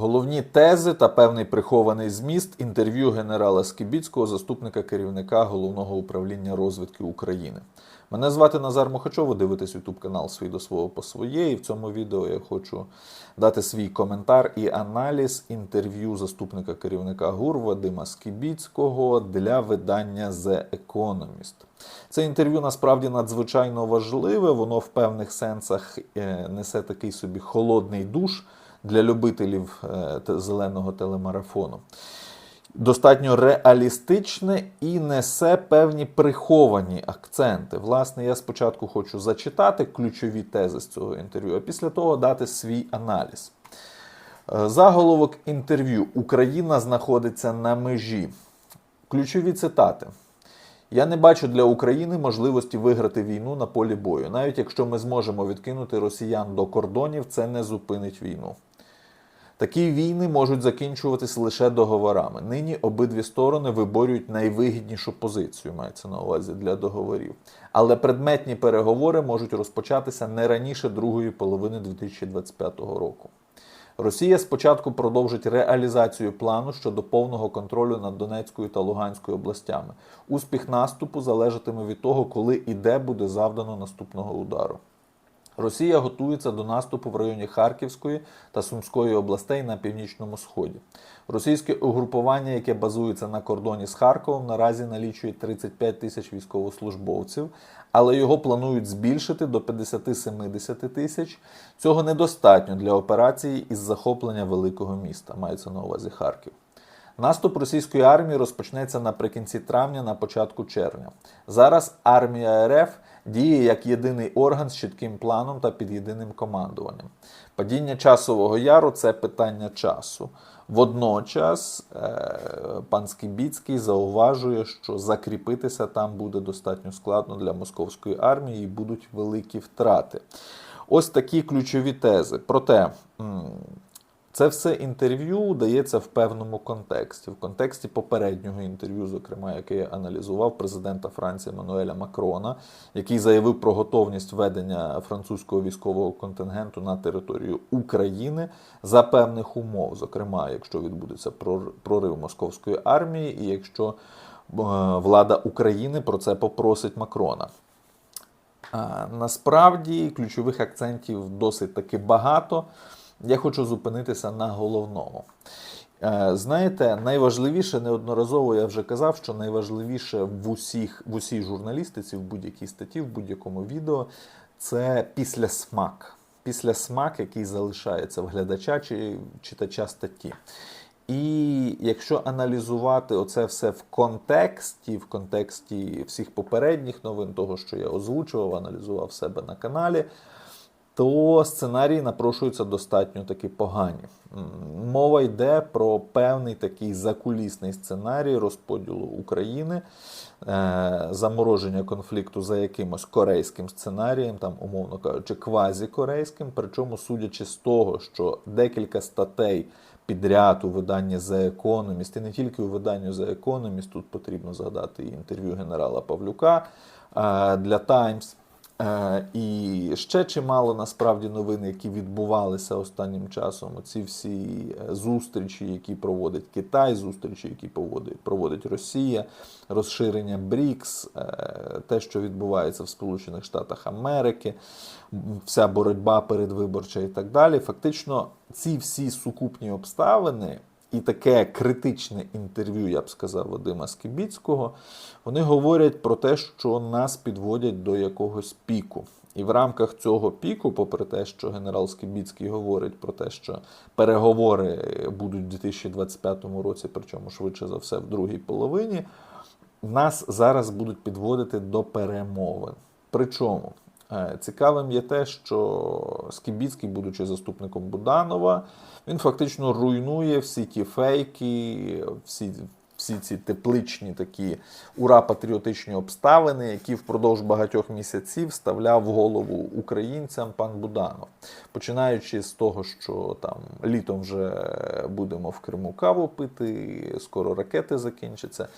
Головні тези та певний прихований зміст інтерв'ю генерала Скібіцького, заступника керівника головного управління розвідки України. Мене звати Назар Мохачов, ви дивитесь YouTube канал «Свій до свого по своє. І в цьому відео я хочу дати свій коментар і аналіз інтерв'ю заступника керівника ГУР Вадима Скібіцького для видання The Economist. Це інтерв'ю насправді надзвичайно важливе. Воно в певних сенсах е, несе такий собі холодний душ для любителів е, зеленого телемарафону. Достатньо реалістичне і несе певні приховані акценти. Власне, я спочатку хочу зачитати ключові тези з цього інтерв'ю, а після того дати свій аналіз. Е, Заголовок інтерв'ю Україна знаходиться на межі. Ключові цитати. Я не бачу для України можливості виграти війну на полі бою. Навіть якщо ми зможемо відкинути росіян до кордонів, це не зупинить війну. Такі війни можуть закінчуватись лише договорами. Нині обидві сторони виборюють найвигіднішу позицію, мається на увазі для договорів. Але предметні переговори можуть розпочатися не раніше другої половини 2025 року. Росія спочатку продовжить реалізацію плану щодо повного контролю над Донецькою та Луганською областями. Успіх наступу залежатиме від того, коли і де буде завдано наступного удару. Росія готується до наступу в районі Харківської та Сумської областей на північному сході. Російське угрупування, яке базується на кордоні з Харковом, наразі налічує 35 тисяч військовослужбовців, але його планують збільшити до 50-70 тисяч. Цього недостатньо для операції із захоплення великого міста, мається на увазі Харків. Наступ російської армії розпочнеться наприкінці травня, на початку червня. Зараз армія РФ діє як єдиний орган з чітким планом та під єдиним командуванням. Падіння часового яру це питання часу. Водночас е, пан Скібіцький зауважує, що закріпитися там буде достатньо складно для московської армії і будуть великі втрати. Ось такі ключові тези. Проте. Це все інтерв'ю дається в певному контексті, в контексті попереднього інтерв'ю, зокрема, яке я аналізував президента Франції Мануеля Макрона, який заявив про готовність ведення французького військового контингенту на територію України за певних умов, зокрема, якщо відбудеться прор- прорив московської армії, і якщо е, влада України про це попросить Макрона. Насправді ключових акцентів досить таки багато. Я хочу зупинитися на головному. Е, Знаєте, найважливіше неодноразово я вже казав, що найважливіше в усіх в усій журналістиці, в будь-якій статті, в будь-якому відео це післясмак. Післясмак, який залишається в глядача чи читача статті. І якщо аналізувати оце все в контексті, в контексті всіх попередніх новин, того, що я озвучував, аналізував себе на каналі, то сценарії напрошуються достатньо таки погані. Мова йде про певний такий закулісний сценарій розподілу України, е, замороження конфлікту за якимось корейським сценарієм, там, умовно кажучи, квазікорейським. Причому, судячи з того, що декілька статей підряд у виданні The Economist, і не тільки у виданні The Economist, тут потрібно згадати і інтерв'ю генерала Павлюка е, для Times. Е, І ще чимало насправді новин, які відбувалися останнім часом. Ці всі е, зустрічі, які проводить Китай, зустрічі, які проводить, Росія, розширення БРІКС, е, те, що відбувається в Сполучених Штатах Америки, вся боротьба передвиборча і так далі. Фактично, ці всі сукупні обставини і таке критичне інтерв'ю, я б сказав, Вадима Скібіцького, вони говорять про те, що нас підводять до якогось піку. І в рамках цього піку, попри те, що генерал Скібіцький говорить про те, що переговори будуть в 2025 році, причому швидше за все в другій половині, нас зараз будуть підводити до перемовин. Причому цікавим є те, що Скібіцький, будучи заступником Буданова, він фактично руйнує всі ті фейки, всі, всі ці тепличні такі ура-патріотичні обставини, які впродовж багатьох місяців вставляв в голову українцям пан Буданов. Починаючи з того, що там літом вже будемо в Криму каву пити, скоро ракети закінчаться,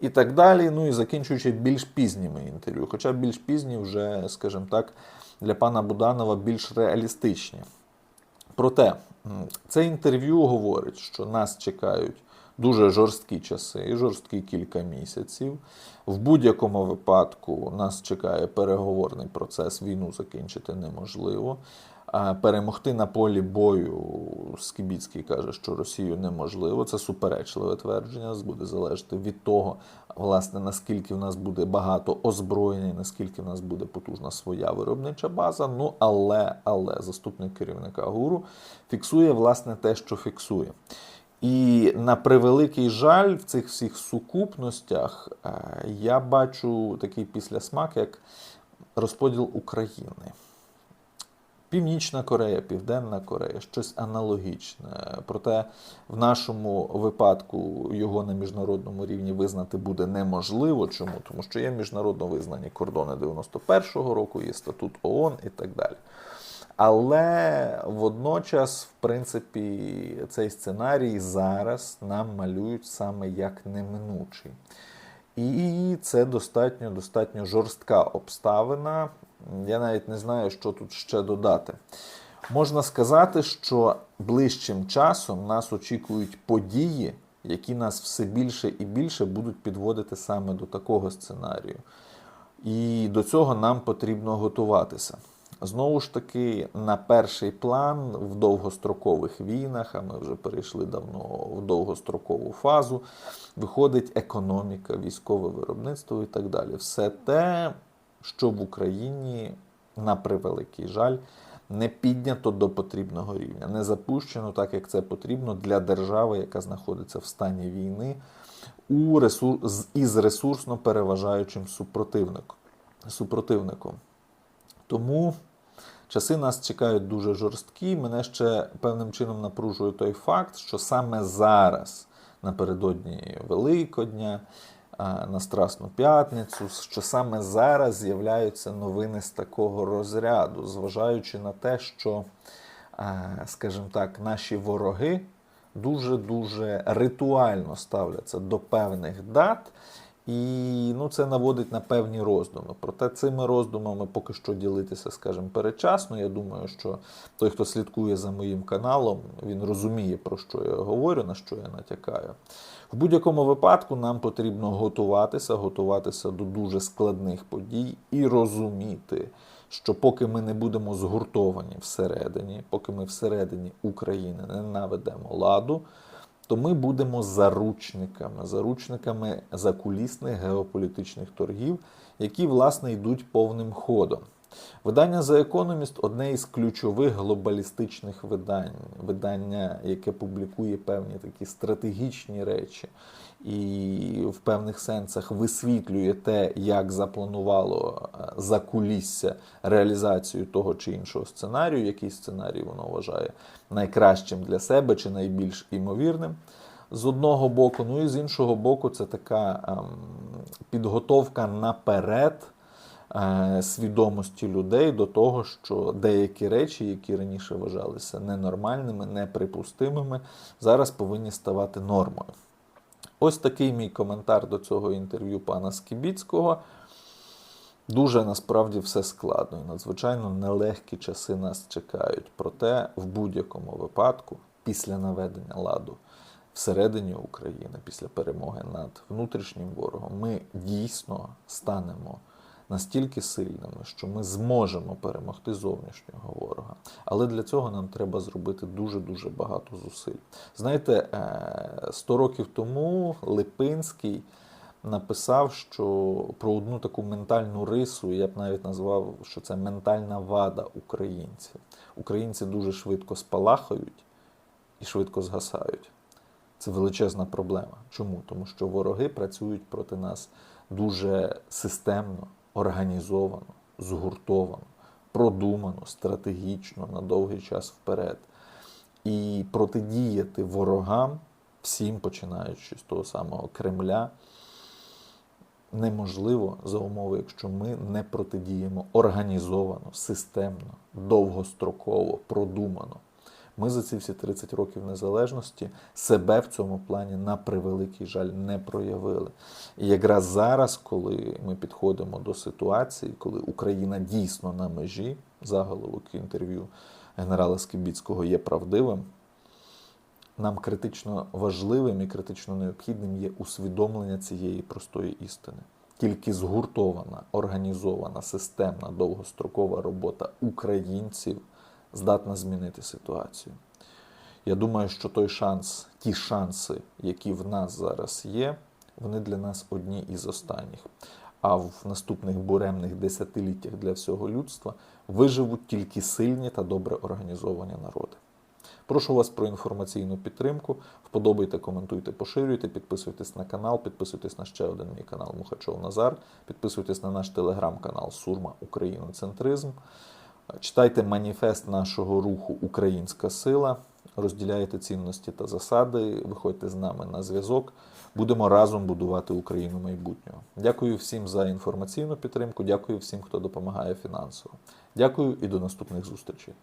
і так далі. Ну і закінчуючи більш пізніми інтерв'ю. Хоча більш пізні вже, скажімо так, для пана Буданова більш реалістичні. Проте це інтерв'ю говорить, що нас чекають дуже жорсткі часи, жорсткі кілька місяців. В будь-якому випадку нас чекає переговорний процес, війну закінчити неможливо. Перемогти на полі бою Скібіцький каже, що Росію неможливо. Це суперечливе твердження. Буде залежати від того, власне, наскільки в нас буде багато озброєння, наскільки в нас буде потужна своя виробнича база. Ну але, але заступник керівника ГУРу фіксує власне те, що фіксує. І на превеликий жаль, в цих всіх сукупностях е, я бачу такий післясмак, як розподіл України. Північна Корея, Південна Корея, щось аналогічне. Проте в нашому випадку його на міжнародному рівні визнати буде неможливо. Чому? Тому що є міжнародно визнані кордони 91-го року, є статут ООН і так далі. Але водночас, в принципі, цей сценарій зараз нам малюють саме як неминучий. І це достатньо достатньо жорстка обставина. Я навіть не знаю, що тут ще додати. Можна сказати, що ближчим часом нас очікують події, які нас все більше і більше будуть підводити саме до такого сценарію. І до цього нам потрібно готуватися. Знову ж таки, на перший план в довгострокових війнах, а ми вже перейшли давно в довгострокову фазу, виходить економіка, військове виробництво і так далі. Все те, що в Україні, на превеликий жаль, не піднято до потрібного рівня, не запущено так, як це потрібно для держави, яка знаходиться в стані війни, у ресур... із ресурсно переважаючим супротивником. супротивником. Тому часи нас чекають дуже жорсткі. Мене ще певним чином напружує той факт, що саме зараз, напередодні Великодня, на Страсну п'ятницю, що саме зараз з'являються новини з такого розряду, зважаючи на те, що, скажімо так, наші вороги дуже-дуже ритуально ставляться до певних дат. І ну, це наводить на певні роздуми. Проте цими роздумами поки що ділитися, скажімо, передчасно. Я думаю, що той, хто слідкує за моїм каналом, він розуміє, про що я говорю, на що я натякаю. В будь-якому випадку нам потрібно готуватися, готуватися до дуже складних подій і розуміти, що поки ми не будемо згуртовані всередині, поки ми всередині України не наведемо ладу, то ми будемо заручниками, заручниками закулісних геополітичних торгів, які, власне, йдуть повним ходом. Видання The Economist – одне із ключових глобалістичних видань, видання, яке публікує певні такі стратегічні речі і в певних сенсах висвітлює те, як запланувало е, закулісся реалізацію того чи іншого сценарію, який сценарій воно вважає найкращим для себе чи найбільш імовірним. З одного боку, ну і з іншого боку, це така ем, підготовка наперед свідомості людей до того, що деякі речі, які раніше вважалися ненормальними, неприпустимими, зараз повинні ставати нормою. Ось такий мій коментар до цього інтерв'ю пана Скібіцького. Дуже насправді все складно і надзвичайно нелегкі часи нас чекають. Проте, в будь-якому випадку, після наведення ладу всередині України, після перемоги над внутрішнім ворогом, ми дійсно станемо настільки сильними, що ми зможемо перемогти зовнішнього ворога. Але для цього нам треба зробити дуже-дуже багато зусиль. Знаєте, е, 100 років тому Липинський написав, що про одну таку ментальну рису, я б навіть назвав, що це ментальна вада українців. Українці дуже швидко спалахають і швидко згасають. Це величезна проблема. Чому? Тому що вороги працюють проти нас дуже системно, організовано, згуртовано, продумано, стратегічно на довгий час вперед. І протидіяти ворогам, всім починаючи з того самого Кремля, неможливо за умови, якщо ми не протидіємо організовано, системно, довгостроково, продумано. Ми за ці всі 30 років незалежності себе в цьому плані на превеликий жаль не проявили. І якраз зараз, коли ми підходимо до ситуації, коли Україна дійсно на межі, заголовок інтерв'ю генерала Скибіцького є правдивим, нам критично важливим і критично необхідним є усвідомлення цієї простої істини. Тільки згуртована, організована, системна, довгострокова робота українців здатна змінити ситуацію. Я думаю, що той шанс, ті шанси, які в нас зараз є, вони для нас одні із останніх. А в наступних буремних десятиліттях для всього людства виживуть тільки сильні та добре організовані народи. Прошу вас про інформаційну підтримку. Вподобайте, коментуйте, поширюйте, підписуйтесь на канал, підписуйтесь на ще один мій канал Мухачов Назар, підписуйтесь на наш телеграм-канал Сурма Україноцентризм. Читайте маніфест нашого руху Українська сила, розділяйте цінності та засади, виходьте з нами на зв'язок. Будемо разом будувати Україну майбутнього. Дякую всім за інформаційну підтримку. Дякую всім, хто допомагає фінансово. Дякую і до наступних зустрічей.